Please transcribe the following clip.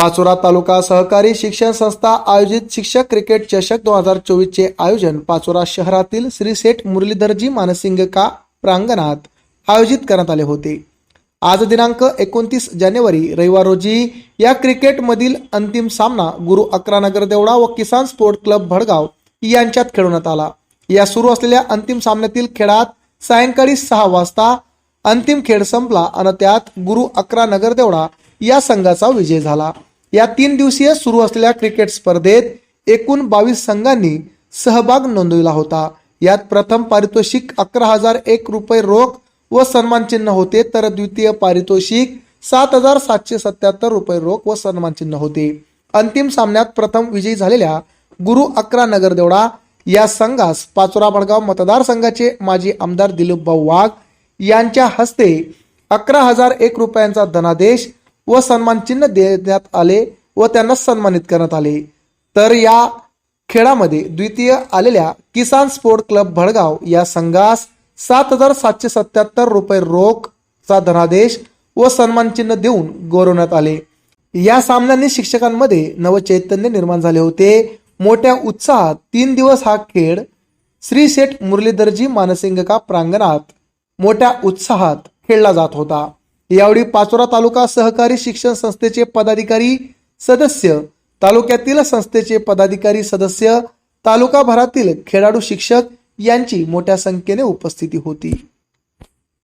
पाचोरा तालुका सहकारी शिक्षण संस्था आयोजित शिक्षक क्रिकेट चषक दोन हजार चोवीसचे आयोजन पाचोरा शहरातील श्री सेठ मुरलीधरजी मानसिंगका प्रांगणात आयोजित करण्यात आले होते. आज दिनांक एकोणतीस जानेवारी रविवार रोजी या क्रिकेटमधील अंतिम सामना गुरु अकरा नगर देवडा व किसान स्पोर्ट क्लब भडगाव यांच्यात खेळवण्यात आला. या सुरू असलेल्या अंतिम सामन्यातील खेळात सायंकाळी सहा वाजता अंतिम खेळ संपला आणि त्यात गुरु अकरा नगर देवडा या संघाचा विजय झाला. या तीन दिवसीय सुरू असलेल्या क्रिकेट स्पर्धेत एकूण बावीस संघांनी सहभाग नोंदविला होता. यात प्रथम पारितोषिक अकरा हजार एक रुपये रोख व सन्मानचिन्ह होते तर द्वितीय पारितोषिक सात हजार सातशे सत्याहत्तर रुपये रोख व सन्मानचिन्ह होते. अंतिम सामन्यात प्रथम विजयी झालेल्या गुरु अकरा नगर देवडा या संघास पाचोरा भडगाव मतदारसंघाचे माजी आमदार दिलीप भाऊ वाघ यांच्या हस्ते अकरा हजार एक रुपयांचा धनादेश व सन्मान चिन्ह देण्यात आले व त्यांना सन्मानित करण्यात आले. तर या खेळामध्ये द्वितीय आलेल्या किसान स्पोर्ट क्लब भडगाव या संघास सात हजार सातशे सत्याहत्तर रुपये रोखचा धनादेश व सन्मान चिन्ह देऊन गौरवण्यात आले. या सामन्यांनी शिक्षकांमध्ये नवचैतन्य निर्माण झाले होते. मोठ्या उत्साहात तीन दिवस हा खेळ श्री शेठ मुरलीधरजी मानसिंगका प्रांगणात मोठ्या उत्साहात खेळला जात होता. यावेळी पाचोरा तालुका सहकारी शिक्षण संस्थेचे पदाधिकारी सदस्य तालुक्यातील संस्थेचे पदाधिकारी सदस्य तालुकाभरातील खेळाडू शिक्षक यांची मोठ्या संख्येने उपस्थिती होती.